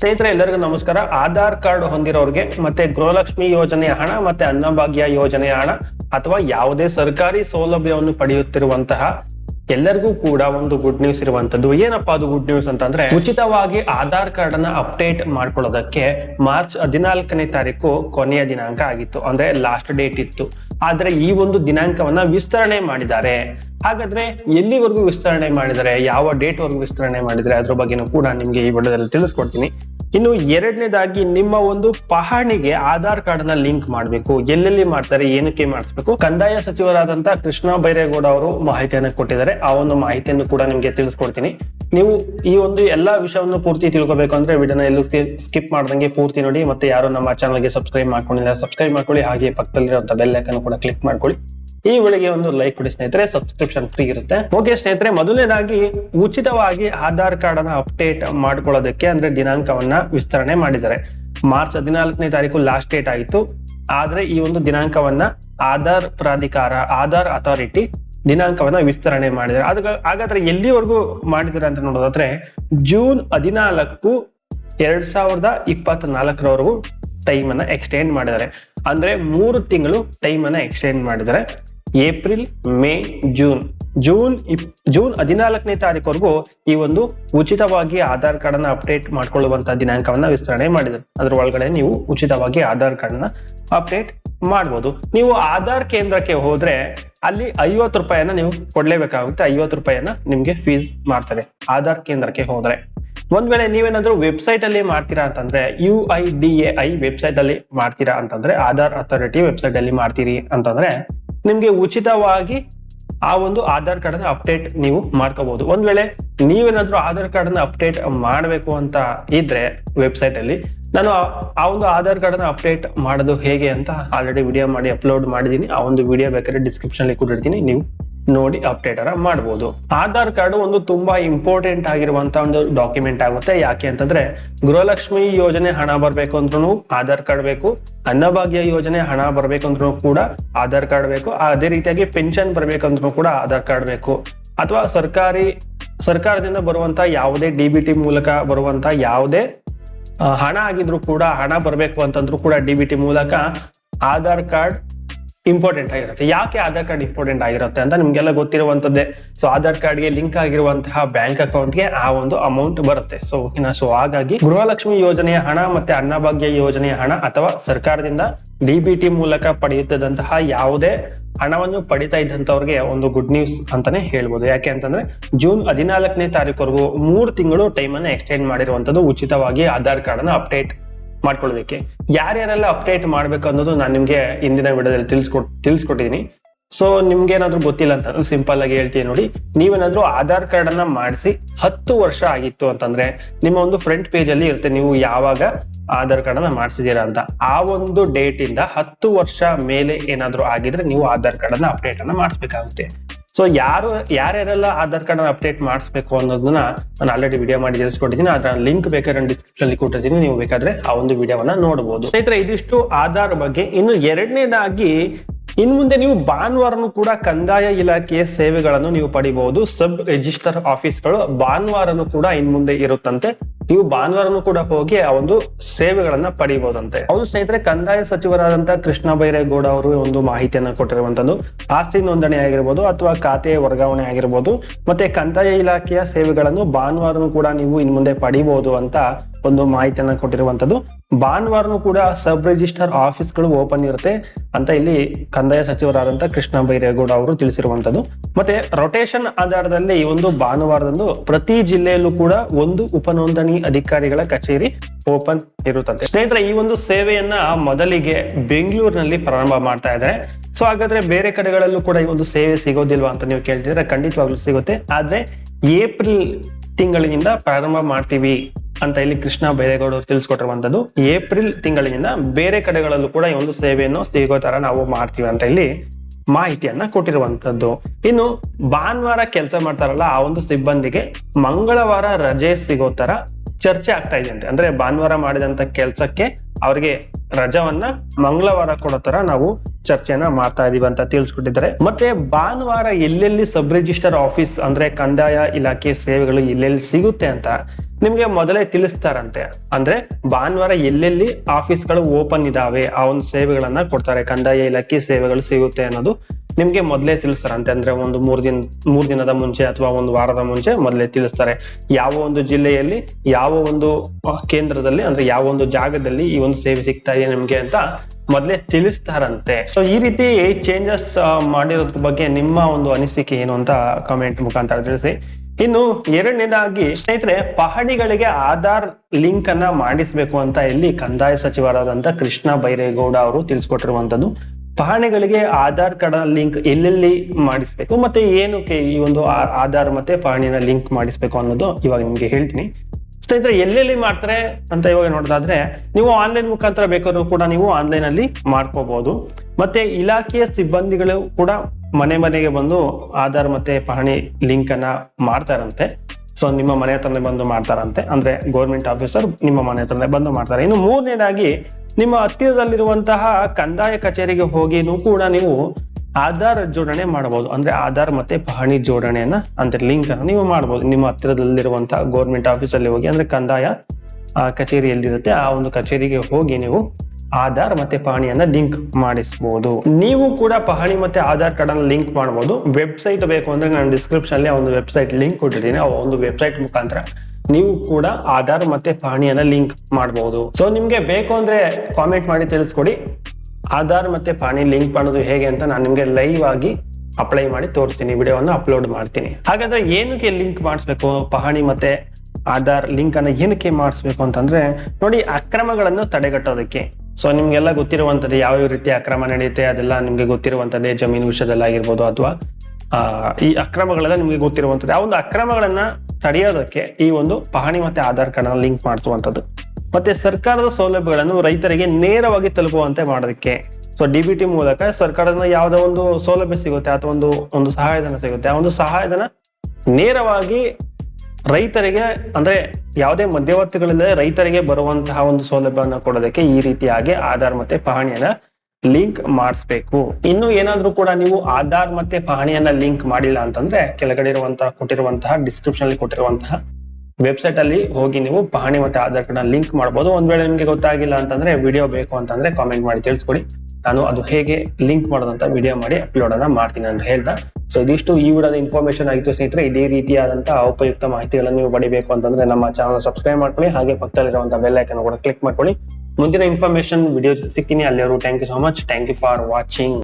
ಸ್ನೇಹಿತರೆ, ಎಲ್ಲರಿಗೂ ನಮಸ್ಕಾರ. ಆಧಾರ್ ಕಾರ್ಡ್ ಹೊಂದಿರೋರಿಗೆ ಮತ್ತೆ ಗೃಹಲಕ್ಷ್ಮಿ ಯೋಜನೆಯ ಹಣ ಮತ್ತೆ ಅನ್ನಭಾಗ್ಯ ಯೋಜನೆಯ ಹಣ ಅಥವಾ ಯಾವುದೇ ಸರ್ಕಾರಿ ಸೌಲಭ್ಯವನ್ನು ಪಡೆಯುತ್ತಿರುವಂತಹ ಎಲ್ಲರಿಗೂ ಕೂಡ ಒಂದು ಗುಡ್ ನ್ಯೂಸ್ ಇರುವಂತದ್ದು. ಏನಪ್ಪಾ ಅದು ಗುಡ್ ನ್ಯೂಸ್ ಅಂತಂದ್ರೆ, ಉಚಿತವಾಗಿ ಆಧಾರ್ ಕಾರ್ಡ್ ಅನ್ನ ಅಪ್ಡೇಟ್ ಮಾಡ್ಕೊಳ್ಳೋದಕ್ಕೆ ಮಾರ್ಚ್ ಹದಿನಾಲ್ಕನೇ ತಾರೀಕು ಕೊನೆಯ ದಿನಾಂಕ ಆಗಿತ್ತು. ಅಂದ್ರೆ ಲಾಸ್ಟ್ ಡೇಟ್ ಇತ್ತು. ಆದ್ರೆ ಈ ಒಂದು ದಿನಾಂಕವನ್ನ ವಿಸ್ತರಣೆ ಮಾಡಿದ್ದಾರೆ. ಹಾಗಾದ್ರೆ ಎಲ್ಲಿವರೆಗೂ ವಿಸ್ತರಣೆ ಮಾಡಿದರೆ ಯಾವ ಡೇಟ್ ವರೆಗೂ ವಿಸ್ತರಣೆ ಮಾಡಿದರೆ ಅದ್ರ ಬಗ್ಗೆನೂ ಕೂಡ ನಿಮ್ಗೆ ಈ ವಿಡಿಯೋದಲ್ಲಿ ತಿಳಿಸ್ಕೊಡ್ತೀನಿ. ಇನ್ನು ಎರಡನೇದಾಗಿ ನಿಮ್ಮ ಒಂದು ಪಹಣಿಗೆ ಆಧಾರ್ ಕಾರ್ಡ್ನ ಲಿಂಕ್ ಮಾಡಬೇಕು. ಎಲ್ಲೆಲ್ಲಿ ಮಾಡ್ತಾರೆ, ಏನಕ್ಕೆ ಮಾಡಿಸ್ಬೇಕು? ಕಂದಾಯ ಸಚಿವರಾದಂತ ಕೃಷ್ಣ ಬೈರೇಗೌಡ ಅವರು ಮಾಹಿತಿಯನ್ನು ಕೊಟ್ಟಿದ್ದಾರೆ. ಆ ಒಂದು ಮಾಹಿತಿಯನ್ನು ಕೂಡ ನಿಮ್ಗೆ ತಿಳಿಸ್ಕೊಡ್ತೀನಿ. ನೀವು ಈ ಒಂದು ಎಲ್ಲಾ ವಿಷಯವನ್ನು ಪೂರ್ತಿ ತಿಳ್ಕೊಬೇಕು ಅಂದ್ರೆ ವಿಡಿಯೋನ ಎಲ್ಲೂ ಸ್ಕಿಪ್ ಮಾಡ್ದಂಗೆ ಪೂರ್ತಿ ನೋಡಿ ಮತ್ತೆ ಯಾರು ನಮ್ಮ ಚಾನಲ್ಗೆ ಸಬ್ಸ್ಕ್ರೈಬ್ ಮಾಡ್ಕೊಂಡಿಲ್ಲ ಸಬ್ಸ್ಕ್ರೈಬ್ ಮಾಡ್ಕೊಳ್ಳಿ. ಹಾಗೆ ಪಕ್ಕದಲ್ಲಿರುವಂತ ಬೆಲ್ ಐಕನ್ ಕೂಡ ಕ್ಲಿಕ್ ಮಾಡ್ಕೊಳ್ಳಿ. ಈ ಒಳಗೆ ಒಂದು ಲೈಕ್ ಕೊಡಿ ಸ್ನೇಹಿತರೆ ಸಬ್ಸ್ಕ್ರಿಪ್ಷನ್ ಫ್ರೀ ಇರುತ್ತೆ. ಓಕೆ ಸ್ನೇಹಿತರೆ, ಮೊದಲನೇದಾಗಿ ಉಚಿತವಾಗಿ ಆಧಾರ್ ಕಾರ್ಡ್ ಅನ್ನ ಅಪ್ಡೇಟ್ ಮಾಡ್ಕೊಳ್ಳೋದಕ್ಕೆ ಅಂದ್ರೆ ದಿನಾಂಕವನ್ನ ವಿಸ್ತರಣೆ ಮಾಡಿದ್ದಾರೆ. ಮಾರ್ಚ್ ಹದಿನಾಲ್ಕನೇ ತಾರೀಕು ಲಾಸ್ಟ್ ಡೇಟ್ ಆಯಿತು. ಆದ್ರೆ ಈ ಒಂದು ದಿನಾಂಕವನ್ನ ಆಧಾರ್ ಪ್ರಾಧಿಕಾರ, ಆಧಾರ್ ಅಥಾರಿಟಿ ದಿನಾಂಕವನ್ನ ವಿಸ್ತರಣೆ ಮಾಡಿದ್ದಾರೆ. ಅದ ಹಾಗಾದ್ರೆ ಎಲ್ಲಿವರೆಗೂ ಮಾಡಿದ್ದಾರೆ ಅಂತ ನೋಡೋದಾದ್ರೆ, ಜೂನ್ ಹದಿನಾಲ್ಕು ಎರಡ್ ಸಾವಿರದ ಇಪ್ಪತ್ನಾಲ್ಕರವರೆಗೂ ಟೈಮ್ ಅನ್ನ ಎಕ್ಸ್ಟೆಂಡ್ ಮಾಡಿದ್ದಾರೆ. ಅಂದ್ರೆ ಮೂರು ತಿಂಗಳು ಟೈಮ್ ಅನ್ನ ಎಕ್ಸ್ಟೆಂಡ್ ಮಾಡಿದ್ದಾರೆ. April, May, June. ಜೂನ್ ಇಪ್, ಜೂನ್ ಹದಿನಾಲ್ಕನೇ ತಾರೀಕುವರೆಗೂ ಈ ಒಂದು ಉಚಿತವಾಗಿ ಆಧಾರ್ ಕಾರ್ಡ್ ಅನ್ನ ಅಪ್ಡೇಟ್ ಮಾಡ್ಕೊಳ್ಳುವಂತ ದಿನಾಂಕವನ್ನ ವಿಸ್ತರಣೆ ಮಾಡಿದ್ರು ಅದ್ರ ಒಳಗಡೆ ನೀವು ಉಚಿತವಾಗಿ ಆಧಾರ್ ಕಾರ್ಡ್ ಅನ್ನ ಅಪ್ಡೇಟ್ ಮಾಡ್ಬೋದು. ನೀವು ಆಧಾರ್ ಕೇಂದ್ರಕ್ಕೆ ಹೋದ್ರೆ ಅಲ್ಲಿ ಐವತ್ತು ರೂಪಾಯಿಯನ್ನ ನೀವು ಕೊಡ್ಲೇಬೇಕಾಗುತ್ತೆ. ಐವತ್ತು ರೂಪಾಯಿಯನ್ನ ನಿಮ್ಗೆ ಫೀಸ್ ಮಾಡ್ತಾರೆ ಆಧಾರ್ ಕೇಂದ್ರಕ್ಕೆ ಹೋದ್ರೆ. ಒಂದ್ ವೇಳೆ ನೀವೇನಾದ್ರೂ ವೆಬ್ಸೈಟ್ ಅಲ್ಲಿ ಮಾಡ್ತೀರಾ ಅಂತಂದ್ರೆ U I D A I website ಅಲ್ಲಿ ಮಾಡ್ತೀರಾ ಅಂತಂದ್ರೆ, ಆಧಾರ್ ಅಥಾರಿಟಿ ವೆಬ್ಸೈಟ್ ಅಲ್ಲಿ ಮಾಡ್ತೀರಿ ಅಂತಂದ್ರೆ ನಿಮ್ಗೆ ಉಚಿತವಾಗಿ ಆ ಒಂದು ಆಧಾರ್ ಕಾರ್ಡ್ ಅಪ್ಡೇಟ್ ನೀವು ಮಾಡ್ಕೋಬಹುದು ಒಂದ್ ವೇಳೆ ನೀವೇನಾದ್ರೂ ಆಧಾರ್ ಕಾರ್ಡ್ ಅನ್ನ ಅಪ್ಡೇಟ್ ಮಾಡಬೇಕು ಅಂತ ಇದ್ರೆ ವೆಬ್ಸೈಟ್ ಅಲ್ಲಿ, ನಾನು ಆ- ಒಂದು ಆಧಾರ್ ಕಾರ್ಡ್ ಅನ್ನ ಅಪ್ಡೇಟ್ ಮಾಡೋದು ಹೇಗೆ ಅಂತ ಆಲ್ರೆಡಿ ವಿಡಿಯೋ ಮಾಡಿ ಅಪ್ಲೋಡ್ ಮಾಡಿದೀನಿ. ಆ ಒಂದು ವಿಡಿಯೋ ಬೇಕಾದ್ರೆ ಡಿಸ್ಕ್ರಿಪ್ಷನ್ ಅಲ್ಲಿ ಕೂಡ ಇಡ್ತೀನಿ. ನೀವು ನೋಡಿ ಅಪ್ಡೇಟ್ ಅನ್ನ ಮಾಡಬಹುದು ಆಧಾರ್ ಕಾರ್ಡ್ ಒಂದು ತುಂಬಾ ಇಂಪಾರ್ಟೆಂಟ್ ಆಗಿರುವಂತ ಒಂದು ಡಾಕ್ಯುಮೆಂಟ್ ಆಗುತ್ತೆ. ಯಾಕೆ ಅಂತಂದ್ರೆ ಗೃಹಲಕ್ಷ್ಮಿ ಯೋಜನೆ ಹಣ ಬರ್ಬೇಕು ಅಂದ್ರೂ ಆಧಾರ್ ಕಾರ್ಡ್ ಬೇಕು. ಅನ್ನಭಾಗ್ಯ ಯೋಜನೆ ಹಣ ಬರ್ಬೇಕು ಅಂದ್ರೂ ಕೂಡ ಆಧಾರ್ ಕಾರ್ಡ್ ಬೇಕು. ಅದೇ ರೀತಿಯಾಗಿ ಪೆನ್ಷನ್ ಬರ್ಬೇಕಂದ್ರೂ ಕೂಡ ಆಧಾರ್ ಕಾರ್ಡ್ ಬೇಕು. ಅಥವಾ ಸರ್ಕಾರಿ, ಸರ್ಕಾರದಿಂದ ಬರುವಂತ ಯಾವುದೇ ಡಿ ಬಿ ಟಿ ಮೂಲಕ ಬರುವಂತ ಯಾವುದೇ ಹಣ ಆಗಿದ್ರು ಕೂಡ, ಹಣ ಬರಬೇಕು ಅಂತಂದ್ರೂ ಕೂಡ ಡಿ ಬಿ ಟಿ ಮೂಲಕ ಆಧಾರ್ ಕಾರ್ಡ್ ಇಂಪಾರ್ಟೆಂಟ್ ಆಗಿರುತ್ತೆ. ಯಾಕೆ ಆಧಾರ್ ಕಾರ್ಡ್ ಇಂಪಾರ್ಟೆಂಟ್ ಆಗಿರುತ್ತೆ ಅಂತ ನಿಮ್ಗೆಲ್ಲ ಗೊತ್ತಿರುವಂತದ್ದೇ. ಸೊ ಆಧಾರ್ ಕಾರ್ಡ್ಗೆ ಲಿಂಕ್ ಆಗಿರುವಂತಹ ಬ್ಯಾಂಕ್ ಅಕೌಂಟ್ಗೆ ಆ ಒಂದು ಅಮೌಂಟ್ ಬರುತ್ತೆ. ಸೊ ಓಕೆನಾ ಸೊ ಹಾಗಾಗಿ ಗೃಹಲಕ್ಷ್ಮಿ ಯೋಜನೆಯ ಹಣ ಮತ್ತೆ ಅನ್ನಭಾಗ್ಯ ಯೋಜನೆಯ ಹಣ ಅಥವಾ ಸರ್ಕಾರದಿಂದ ಡಿಬಿಟಿ ಮೂಲಕ ಪಡೆಯುತ್ತಿದ್ದಂತಹ ಯಾವುದೇ ಹಣವನ್ನು ಪಡಿತಾ ಇದ್ದಂಥವ್ರಿಗೆ ಒಂದು ಗುಡ್ ನ್ಯೂಸ್ ಅಂತಾನೆ ಹೇಳ್ಬೋದು. ಯಾಕೆ ಅಂತಂದ್ರೆ ಜೂನ್ ಹದಿನಾಲ್ಕನೇ ತಾರೀಕುವರೆಗೂ ಮೂರು ತಿಂಗಳು ಟೈಮ್ ಅನ್ನ ಎಕ್ಸ್ಟೆಂಡ್ ಮಾಡಿರುವಂತದ್ದು ಉಚಿತವಾಗಿ ಆಧಾರ್ ಕಾರ್ಡ್ ಅನ್ನು ಅಪ್ಡೇಟ್ ಮಾಡ್ಕೊಳ್ಳೋದಕ್ಕೆ. ಯಾರ್ಯಾರೆಲ್ಲ ಅಪ್ಡೇಟ್ ಮಾಡ್ಬೇಕು ಅನ್ನೋದು ನಾನು ನಿಮ್ಗೆ ಇಂದಿನ ವಿಡಿಯೋದಲ್ಲಿ ತಿಳಿಸ್ಕೊಟ್ ತಿಳಿಸ್ಕೊಟ್ಟಿದ್ದೀನಿ ಸೊ ನಿಮ್ಗೆ ಏನಾದ್ರು ಗೊತ್ತಿಲ್ಲ ಅಂತಂದ್ರೆ ಸಿಂಪಲ್ ಆಗಿ ಹೇಳ್ತೀನಿ ನೋಡಿ. ನೀವೇನಾದ್ರೂ ಆಧಾರ್ ಕಾರ್ಡ್ ಅನ್ನ ಮಾಡಿಸಿ ಹತ್ತು ವರ್ಷ ಆಗಿತ್ತು ಅಂತಂದ್ರೆ ನಿಮ್ಮ ಒಂದು ಫ್ರಂಟ್ ಪೇಜ್ ಅಲ್ಲಿ ಇರುತ್ತೆ ನೀವು ಯಾವಾಗ ಆಧಾರ್ ಕಾರ್ಡ್ ಅನ್ನ ಮಾಡಿಸಿದೀರಾ ಅಂತ. ಆ ಒಂದು ಡೇಟ್ ಇಂದ ಹತ್ತು ವರ್ಷ ಮೇಲೆ ಏನಾದ್ರೂ ಆಗಿದ್ರೆ ನೀವು ಆಧಾರ್ ಕಾರ್ಡ್ ಅನ್ನ ಅಪ್ಡೇಟ್ ಅನ್ನ ಮಾಡಿಸ್ಬೇಕಾಗುತ್ತೆ. ಸೊ ಯಾರು, ಯಾರ್ಯಾರೆಲ್ಲ ಆಧಾರ್ ಕಾರ್ಡ್ ಅಪ್ಡೇಟ್ ಮಾಡಿಸ್ಬೇಕು ಅನ್ನೋದನ್ನ ನಾನು ಆಲ್ರೆಡಿ ವಿಡಿಯೋ ಮಾಡಿ ತಿಳಿಸ್ಕೊಟ್ಟಿದ್ದೀನಿ ಅದರ ಲಿಂಕ್ ಬೇಕಾದ್ರೆ ಡಿಸ್ಕ್ರಿಪ್ಷನ್ ಅಲ್ಲಿ ಕೊಟ್ಟಿದ್ದೀನಿ ನೀವು ಬೇಕಾದ್ರೆ ಆ ಒಂದು ವಿಡಿಯೋವನ್ನ ನೋಡಬಹುದು ಸ್ನೇಹಿತರೆ, ಇದಿಷ್ಟು ಆಧಾರ್ ಬಗ್ಗೆ. ಇನ್ನು ಎರಡನೇದಾಗಿ ಇನ್ ಮುಂದೆ ನೀವು ಭಾನುವಾರನು ಕೂಡ ಕಂದಾಯ ಇಲಾಖೆಯ ಸೇವೆಗಳನ್ನು ನೀವು ಪಡಿಬಹುದು. ಸಬ್ ರಿಜಿಸ್ಟರ್ ಆಫೀಸ್ಗಳು ಭಾನುವಾರನು ಕೂಡ ಇನ್ ಮುಂದೆ ಇರುತ್ತಂತೆ. ನೀವು ಭಾನುವಾರನು ಕೂಡ ಹೋಗಿ ಆ ಒಂದು ಸೇವೆಗಳನ್ನ ಪಡಿಬಹುದಂತೆ. ಹೌದು ಸ್ನೇಹಿತರೆ, ಕಂದಾಯ ಸಚಿವರಾದಂತಹ ಕೃಷ್ಣ ಬೈರೇಗೌಡ ಅವರು ಒಂದು ಮಾಹಿತಿಯನ್ನ ಕೊಟ್ಟಿರುವಂತದ್ದು ಆಸ್ತಿ ನೋಂದಣಿ ಆಗಿರ್ಬೋದು ಅಥವಾ ಖಾತೆ ವರ್ಗಾವಣೆ ಆಗಿರ್ಬೋದು. ಮತ್ತೆ ಕಂದಾಯ ಇಲಾಖೆಯ ಸೇವೆಗಳನ್ನು ಭಾನುವಾರನು ಕೂಡ ನೀವು ಇನ್ ಮುಂದೆ ಪಡಿಬಹುದು ಅಂತ ಒಂದು ಮಾಹಿತಿಯನ್ನ ಕೊಟ್ಟಿರುವಂತದ್ದು. ಭಾನುವಾರನು ಕೂಡ ಸಬ್ ರಿಜಿಸ್ಟರ್ ಆಫೀಸ್ಗಳು ಓಪನ್ ಇರುತ್ತೆ ಅಂತ ಇಲ್ಲಿ ಕಂದಾಯ ಸಚಿವರಾದಂತ ಕೃಷ್ಣ ಬೈರೇಗೌಡ ಅವರು ತಿಳಿಸಿರುವಂತದ್ದು. ಮತ್ತೆ ರೊಟೇಷನ್ ಆಧಾರದಲ್ಲಿ ಈ ಒಂದು ಭಾನುವಾರದಂದು ಪ್ರತಿ ಜಿಲ್ಲೆಯಲ್ಲೂ ಕೂಡ ಒಂದು ಉಪನೋಂದಣಿ ಅಧಿಕಾರಿಗಳ ಕಚೇರಿ ಓಪನ್ ಇರುತ್ತದೆ ಸ್ನೇಹಿತರೆ, ಈ ಒಂದು ಸೇವೆಯನ್ನ ಮೊದಲಿಗೆ ಬೆಂಗಳೂರಿನಲ್ಲಿ ಪ್ರಾರಂಭ ಮಾಡ್ತಾ ಇದ್ದಾರೆ. ಸೊ, ಹಾಗಾದ್ರೆ ಬೇರೆ ಕಡೆಗಳಲ್ಲೂ ಕೂಡ ಈ ಒಂದು ಸೇವೆ ಸಿಗೋದಿಲ್ವಾ ಅಂತ ನೀವು ಕೇಳ್ತಿದ್ರೆ ಖಂಡಿತವಾಗ್ಲೂ ಸಿಗುತ್ತೆ. ಆದ್ರೆ ಏಪ್ರಿಲ್ ತಿಂಗಳಿನಿಂದ ಪ್ರಾರಂಭ ಮಾಡ್ತೀವಿ ಅಂತ ಇಲ್ಲಿ ಕೃಷ್ಣ ಬೈರೇಗೌಡರು ತಿಳಿಸ್ಕೊಟ್ಟಿರುವಂತದ್ದು ಏಪ್ರಿಲ್ ತಿಂಗಳಿನಿಂದ ಬೇರೆ ಕಡೆಗಳಲ್ಲೂ ಕೂಡ ಈ ಒಂದು ಸೇವೆಯನ್ನು ಸಿಗೋ ತರ ನಾವು ಮಾಡ್ತೀವಿ ಅಂತ ಇಲ್ಲಿ ಮಾಹಿತಿಯನ್ನ ಕೊಟ್ಟಿರುವಂತದ್ದು ಇನ್ನು ಭಾನುವಾರ ಕೆಲಸ ಮಾಡ್ತಾರಲ್ಲ ಆ ಒಂದು ಸಿಬ್ಬಂದಿಗೆ ಮಂಗಳವಾರ ರಜೆ ಸಿಗೋ ತರ ಚರ್ಚೆ ಆಗ್ತಾ ಇದೆಯಂತೆ ಅಂದ್ರೆ ಭಾನುವಾರ ಮಾಡಿದಂತ ಕೆಲಸಕ್ಕೆ ಅವ್ರಿಗೆ ರಜವನ್ನ ಮಂಗಳವಾರ ಕೊಡೋ ತರ ನಾವು ಚರ್ಚೆನ ಮಾಡ್ತಾ ಇದೀವಿ ಅಂತ ತಿಳಿಸ್ಕೊಟ್ಟಿದ್ದಾರೆ. ಮತ್ತೆ ಭಾನುವಾರ ಎಲ್ಲೆಲ್ಲಿ ಸಬ್ ರಿಜಿಸ್ಟರ್ ಆಫೀಸ್ ಅಂದ್ರೆ ಕಂದಾಯ ಇಲಾಖೆ ಸೇವೆಗಳು ಎಲ್ಲೆಲ್ಲಿ ಸಿಗುತ್ತೆ ಅಂತ ನಿಮ್ಗೆ ಮೊದಲೇ ತಿಳಿಸ್ತಾರಂತೆ. ಅಂದ್ರೆ ಭಾನುವಾರ ಎಲ್ಲೆಲ್ಲಿ ಆಫೀಸ್ಗಳು ಓಪನ್ ಇದಾವೆ, ಆ ಒಂದು ಸೇವೆಗಳನ್ನ ಕೊಡ್ತಾರೆ, ಕಂದಾಯ ಇಲಾಖೆ ಸೇವೆಗಳು ಸಿಗುತ್ತೆ ಅನ್ನೋದು ನಿಮ್ಗೆ ಮೊದಲೇ ತಿಳಿಸ್ತಾರಂತೆ ಅಂದ್ರೆ ಒಂದು ಮೂರ್ ದಿನ, ಮೂರ್ ದಿನದ ಮುಂಚೆ ಅಥವಾ ಒಂದು ವಾರದ ಮುಂಚೆ ಮೊದಲೇ ತಿಳಿಸ್ತಾರೆ. ಯಾವ ಒಂದು ಜಿಲ್ಲೆಯಲ್ಲಿ, ಯಾವ ಒಂದು ಕೇಂದ್ರದಲ್ಲಿ, ಅಂದ್ರೆ ಯಾವ ಒಂದು ಜಾಗದಲ್ಲಿ ಈ ಒಂದು ಸೇವೆ ಸಿಗ್ತಾ ಇದೆ ನಿಮ್ಗೆ ಅಂತ ಮೊದಲೇ ತಿಳಿಸ್ತಾರಂತೆ. ಸೊ ಈ ರೀತಿ ಚೇಂಜಸ್ ಮಾಡಿರೋದ್ರ ಬಗ್ಗೆ ನಿಮ್ಮ ಒಂದು ಅನಿಸಿಕೆ ಏನು ಅಂತ ಕಮೆಂಟ್ ಮುಖಾಂತರ ತಿಳಿಸಿ. ಇನ್ನು ಎರಡನೇದಾಗಿ, ಸ್ನೇಹಿತರೆ ಪಹಣಿಗಳಿಗೆ ಆಧಾರ್ ಲಿಂಕ್ ಅನ್ನ ಮಾಡಿಸಬೇಕು ಅಂತ ಇಲ್ಲಿ ಕಂದಾಯ ಸಚಿವರಾದಂತ ಕೃಷ್ಣ ಬೈರೇಗೌಡ ಅವರು ತಿಳಿಸ್ಕೊಟ್ಟಿರುವಂತದ್ದು. ಪಹಣಿಗಳಿಗೆ ಆಧಾರ್ ಕಾರ್ಡ್ ಲಿಂಕ್ ಎಲ್ಲೆಲ್ಲಿ ಮಾಡಿಸ್ಬೇಕು, ಮತ್ತೆ ಏನಕ್ಕೆ ಈ ಒಂದು ಆಧಾರ್ ಮತ್ತೆ ಪಹಣಿನ ಲಿಂಕ್ ಮಾಡಿಸ್ಬೇಕು ಅನ್ನೋದು ಇವಾಗ ನಿಮ್ಗೆ ಹೇಳ್ತೀನಿ. ಸ್ನೇಹಿತರೆ, ಎಲ್ಲೆಲ್ಲಿ ಮಾಡ್ತಾರೆ ಅಂತ ಇವಾಗ ನೋಡೋದಾದ್ರೆ, ನೀವು ಆನ್ಲೈನ್ ಮುಖಾಂತರ ಬೇಕಾದ್ರೂ ಕೂಡ ನೀವು ಆನ್ಲೈನ್ ಅಲ್ಲಿ ಮಾಡ್ಕೋಬಹುದು ಮತ್ತೆ ಇಲಾಖೆಯ ಸಿಬ್ಬಂದಿಗಳು ಕೂಡ ಮನೆ ಮನೆಗೆ ಬಂದು ಆಧಾರ್ ಮತ್ತೆ ಪಹಣಿ ಲಿಂಕ್ ಅನ್ನ ಮಾಡ್ತಾರಂತೆ. ಸೊ, ನಿಮ್ಮ ಮನೆ ಹತ್ರನೇ ಬಂದು ಮಾಡ್ತಾರಂತೆ. ಅಂದ್ರೆ ಗೌರ್ಮೆಂಟ್ ಆಫೀಸರ್ ನಿಮ್ಮ ಮನೆ ಹತ್ರನೇ ಬಂದು ಮಾಡ್ತಾರೆ. ಇನ್ನು ಮೂರನೇದಾಗಿ ನಿಮ್ಮ ಹತ್ತಿರದಲ್ಲಿರುವಂತಹ ಕಂದಾಯ ಕಚೇರಿಗೆ ಹೋಗಿನೂ ಕೂಡ ನೀವು ಆಧಾರ್ ಜೋಡಣೆ ಮಾಡಬಹುದು. ಅಂದ್ರೆ ಆಧಾರ್ ಮತ್ತೆ ಪಹಣಿ ಜೋಡಣೆಯನ್ನ ಅಂದ್ರೆ ಲಿಂಕ್ ಅನ್ನು ನೀವು ಮಾಡಬಹುದು. ನಿಮ್ಮ ಹತ್ತಿರದಲ್ಲಿರುವಂತಹ ಗೌರ್ಮೆಂಟ್ ಆಫೀಸ್ ಅಲ್ಲಿ ಹೋಗಿ ಅಂದ್ರೆ ಕಂದಾಯ ಕಚೇರಿ ಎಲ್ಲಿರುತ್ತೆ ಆ ಒಂದು ಕಚೇರಿಗೆ ಹೋಗಿ ನೀವು ಆಧಾರ್ ಮತ್ತೆ ಪಹಣಿಯನ್ನ ಲಿಂಕ್ ಮಾಡಿಸಬಹುದು ನೀವು ಕೂಡ ಪಹಣಿ ಮತ್ತೆ ಆಧಾರ್ ಕಾರ್ಡ್ ಅನ್ನ ಲಿಂಕ್ ಮಾಡಬಹುದು. ವೆಬ್ಸೈಟ್ ಬೇಕು ಅಂದ್ರೆ ನಾನು ಡಿಸ್ಕ್ರಿಪ್ಷನ್ ಅಲ್ಲಿ ಒಂದು ವೆಬ್ಸೈಟ್ ಲಿಂಕ್ ಕೊಟ್ಟಿದ್ದೀನಿ. ಆ ಒಂದು ವೆಬ್ಸೈಟ್ ಮುಖಾಂತರ ನೀವು ಕೂಡ ಆಧಾರ್ ಮತ್ತೆ ಪಹಣಿಯನ್ನ ಲಿಂಕ್ ಮಾಡಬಹುದು ಸೊ ನಿಮ್ಗೆ ಬೇಕು ಅಂದ್ರೆ ಕಾಮೆಂಟ್ ಮಾಡಿ ತಿಳಿಸ್ಕೊಡಿ. ಆಧಾರ್ ಮತ್ತೆ ಪಹಣಿ ಲಿಂಕ್ ಮಾಡೋದು ಹೇಗೆ ಅಂತ ನಾನು ನಿಮ್ಗೆ ಲೈವ್ ಆಗಿ ಅಪ್ಲೈ ಮಾಡಿ ತೋರಿಸ್ತೀನಿ ವಿಡಿಯೋವನ್ನು ಅಪ್ಲೋಡ್ ಮಾಡ್ತೀನಿ. ಹಾಗಾದ್ರೆ ಏನಕ್ಕೆ ಲಿಂಕ್ ಮಾಡಿಸ್ಬೇಕು? ಪಹಣಿ ಮತ್ತೆ ಆಧಾರ್ ಲಿಂಕ್ ಅನ್ನ ಏನಕ್ಕೆ ಮಾಡಿಸ್ಬೇಕು ಅಂತಂದ್ರೆ ನೋಡಿ ಅಕ್ರಮಗಳನ್ನು ತಡೆಗಟ್ಟೋದಕ್ಕೆ. ಸೊ ನಿಮ್ಗೆಲ್ಲ ಗೊತ್ತಿರುವಂತದ್ದು ಯಾವ ರೀತಿ ಅಕ್ರಮ ನಡೆಯುತ್ತೆ ಅದೆಲ್ಲ ನಿಮ್ಗೆ ಗೊತ್ತಿರುವಂತದ್ದೇ ಜಮೀನು ವಿಷಯದಲ್ಲಾಗಿರ್ಬೋದು ಅಥವಾ ಆ, ಈ ಅಕ್ರಮಗಳೆಲ್ಲ ನಿಮ್ಗೆ ಗೊತ್ತಿರುವಂತದ್ದು ಆ ಒಂದು ಅಕ್ರಮಗಳನ್ನ ತಡೆಯೋದಕ್ಕೆ ಈ ಒಂದು ಪಹಣಿ ಮತ್ತೆ ಆಧಾರ್ ಕಾರ್ಡ್ ಲಿಂಕ್ ಮಾಡಿಸುವಂತದ್ದು ಮತ್ತೆ ಸರ್ಕಾರದ ಸೌಲಭ್ಯಗಳನ್ನು ರೈತರಿಗೆ ನೇರವಾಗಿ ತಲುಪುವಂತೆ ಮಾಡೋದಕ್ಕೆ. ಸೊ ಡಿ ಬಿ ಟಿ ಮೂಲಕ ಸರ್ಕಾರದಿಂದ ಯಾವುದೋ ಒಂದು ಸೌಲಭ್ಯ ಸಿಗುತ್ತೆ, ಅಥವಾ ಒಂದು ಒಂದು ಸಹಾಯಧನ ಸಿಗುತ್ತೆ, ಆ ಒಂದು ಸಹಾಯಧನ ನೇರವಾಗಿ ರೈತರಿಗೆ, ಅಂದ್ರೆ ಯಾವುದೇ ಮಧ್ಯವರ್ತಿಗಳಿಲ್ಲದೆ ರೈತರಿಗೆ ಬರುವಂತಹ ಒಂದು ಸೌಲಭ್ಯವನ್ನು ಕೊಡೋದಕ್ಕೆ ಈ ರೀತಿಯಾಗಿ ಆಧಾರ್ ಮತ್ತೆ ಪಹಣಿಯನ್ನ ಲಿಂಕ್ ಮಾಡಿಸ್ಬೇಕು. ಇನ್ನು ಏನಾದ್ರೂ ಕೂಡ ನೀವು ಆಧಾರ್ ಮತ್ತೆ ಪಹಣಿಯನ್ನ ಲಿಂಕ್ ಮಾಡಿಲ್ಲ ಅಂತಂದ್ರೆ ಕೆಳಗಡೆ ಇರುವಂತಹ, ಕೊಟ್ಟಿರುವಂತಹ ಡಿಸ್ಕ್ರಿಪ್ಷನ್ ಅಲ್ಲಿ ಕೊಟ್ಟಿರುವಂತಹ ವೆಬ್ಸೈಟ್ ಅಲ್ಲಿ ಹೋಗಿ ನೀವು ಪಹಣಿ ಮತ್ತೆ ಆಧಾರ್ ಕಾರ್ಡ್ ಲಿಂಕ್ ಮಾಡಬಹುದು ಒಂದ್ ವೇಳೆ ನಿಮ್ಗೆ ಗೊತ್ತಾಗಿಲ್ಲ ಅಂತಂದ್ರೆ ವಿಡಿಯೋ ಬೇಕು ಅಂತಂದ್ರೆ ಕಾಮೆಂಟ್ ಮಾಡಿ ತಿಳಿಸ್ಕೊಡಿ. ನಾನು ಅದು ಹೇಗೆ ಲಿಂಕ್ ಮಾಡೋದಂತ ವಿಡಿಯೋ ಮಾಡಿ ಅಪ್ಲೋಡ್ ಅನ್ನ ಮಾಡ್ತೀನಿ ಅಂತ ಹೇಳ್ದ. ಸೊ ಇದಿಷ್ಟು ಈ ವಿಡಿಯೋದ ಇನ್ಫಾರ್ಮೇಶನ್ ಆಯಿತು ಸ್ನೇಹಿತರೆ. ಇದೇ ರೀತಿಯಾದಂತಹ ಉಪಯುಕ್ತ ಮಾಹಿತಿಗಳನ್ನು ನೀವು ಪಡಿಬೇಕು ಅಂತಂದ್ರೆ ನಮ್ಮ ಚಾನಲ್ ಸಬ್ಸ್ಕ್ರೈಬ್ ಮಾಡ್ಕೊಳ್ಳಿ. ಹಾಗೆ ಪಕ್ಕದಲ್ಲಿರುವಂತಹ ಬೆಲ್ ಐಕನ್ ಕೂಡ ಕ್ಲಿಕ್ ಮಾಡ್ಕೊಳ್ಳಿ. ಮುಂದಿನ ಇನ್ಫಾರ್ಮೇಶನ್ ವಿಡಿಯೋ ಸಿಗ್ತೀನಿ. ಅಲ್ಲಿವರು thank you so much thank you for watching